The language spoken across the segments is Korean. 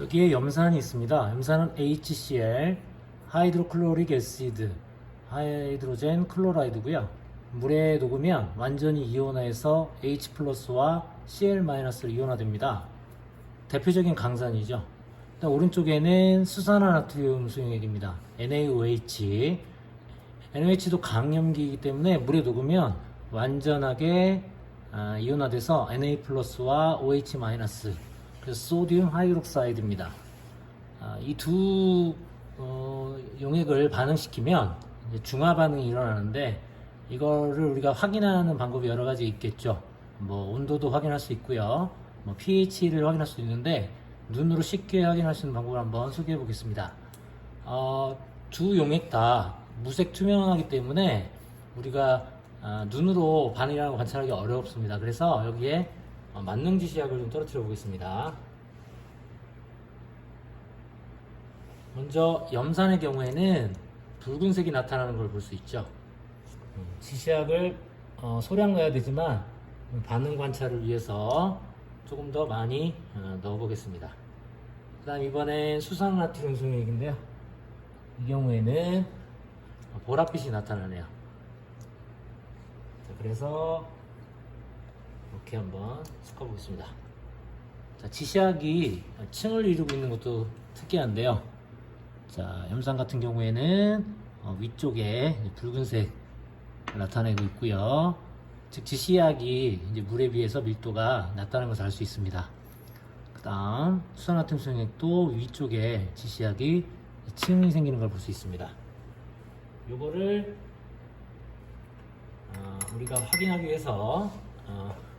여기에 염산이 있습니다. 염산은 HCl, 하이드로클로릭 애시드, 하이드로젠 클로라이드고요. 물에 녹으면 완전히 이온화해서 H 플러스와 Cl-를 이온화됩니다. 대표적인 강산이죠. 오른쪽에는 수산화나트륨 수용액입니다. NaOH. NaOH도 강염기이기 때문에 물에 녹으면 완전하게 아, 이온화돼서 Na 플러스와 OH 마이너스 그래서 소디움 하이드록사이드입니다. 아, 이두 어, 용액을 반응시키면 중화 반응이 일어나는데 이거를 우리가 확인하는 방법이 여러 가지 있겠죠. 뭐 온도도 확인할 수 있고요. 뭐 pH를 확인할 수 있는데 눈으로 쉽게 확인할 수 있는 방법을 한번 소개해 보겠습니다. 어, 두 용액 다 무색 투명하기 때문에 우리가 아, 눈으로 반응이라는 걸 관찰하기 어렵습니다. 그래서 여기에 어, 만능 지 시약을 좀 떨어뜨려 보겠습니다. 먼저 염산의 경우에는 붉은색이 나타나는 걸 볼 수 있죠. 음, 지시약을 어, 소량 넣어야 되지만 음, 반응 관찰을 위해서 조금 더 많이 어, 넣어보겠습니다. 그 다음 이번엔 수산나트륨 수용액인데요. 이 경우에는 어, 보랏빛이 나타나네요. 자, 그래서 이렇게 한번 섞어보겠습니다. 자, 지시약이 층을 이루고 있는 것도 특이한데요. 자, 염산 같은 경우에는 어, 위쪽에 붉은색 나타내고 있고요. 즉 지시약이 이제 물에 비해서 밀도가 낮다는 것을 알 수 있습니다. 그다음 수산화팀 수용액도 위쪽에 지시약이 층이 생기는 걸 볼 수 있습니다. 요거를 어, 우리가 확인하기 위해서 어, 지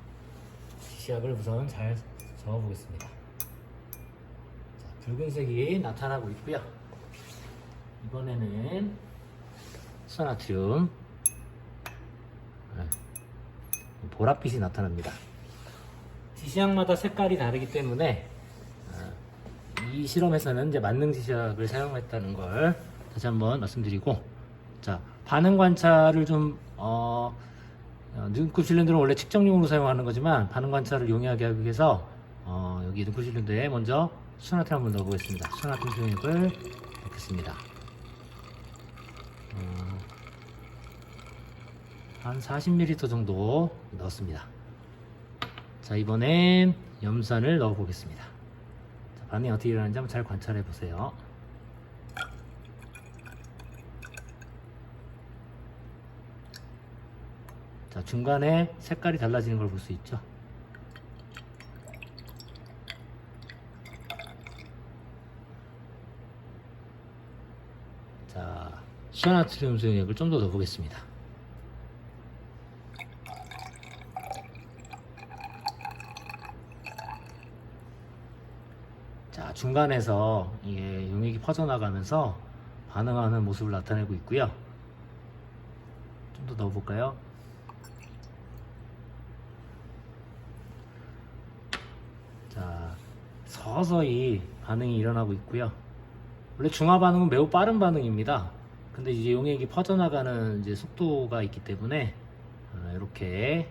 시약을 우선 잘 적어보겠습니다. 자, 붉은색이 나타나고 있고요. 이번에는 수산나트륨 네, 보랏빛이 나타납니다. 지시약마다 색깔이 다르기 때문에 어, 이 실험에서는 이제 만능 지시약을 사용했다는 걸 다시 한번 말씀드리고 자 반응 관찰을 좀 어, 어, 눈급 실린더는 원래 측정용으로 사용하는 거지만 반응 관찰을 용이하게 하기 위해서 어, 여기 눈급 실린더에 먼저 수나트륨 한번 넣어보겠습니다. 수나트륨 수용액을 넣겠습니다. 어, 한 40ml 정도 넣었습니다. 자 이번엔 염산을 넣어 보겠습니다. 자, 반응이 어떻게 일어나는지 한번 잘 관찰해 보세요. 자 중간에 색깔이 달라지는 걸 볼 수 있죠. 자 시아나트륨 수용액을 좀 더 넣어 보겠습니다. 자, 중간에서 이게 용액이 퍼져나가면서 반응하는 모습을 나타내고 있고요. 좀 더 넣어볼까요? 자, 서서히 반응이 일어나고 있고요. 원래 중화 반응은 매우 빠른 반응입니다. 근데 이제 용액이 퍼져나가는 이제 속도가 있기 때문에 어, 이렇게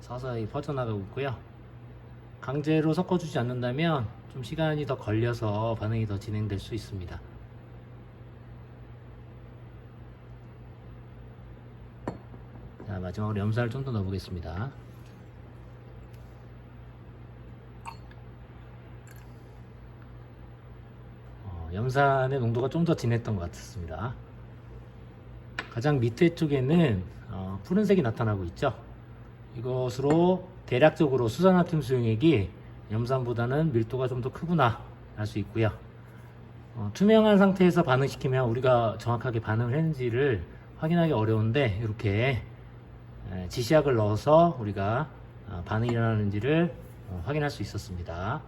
서서히 퍼져나가고 있고요. 강제로 섞어주지 않는다면 좀 시간이 더 걸려서 반응이 더 진행될 수 있습니다. 자, 마지막으로 염산을 좀 더 넣어보겠습니다. 어, 염산의 농도가 좀 더 진했던 것 같습니다. 가장 밑에 쪽에는 어, 푸른색이 나타나고 있죠. 이것으로 대략적으로 수산화팀 수용액이 염산보다는 밀도가 좀 더 크구나 알 수 있고요. 어, 투명한 상태에서 반응시키면 우리가 정확하게 반응을 했는지를 확인하기 어려운데 이렇게 에, 지시약을 넣어서 우리가 어, 반응이 일어나는지를 어, 확인할 수 있었습니다.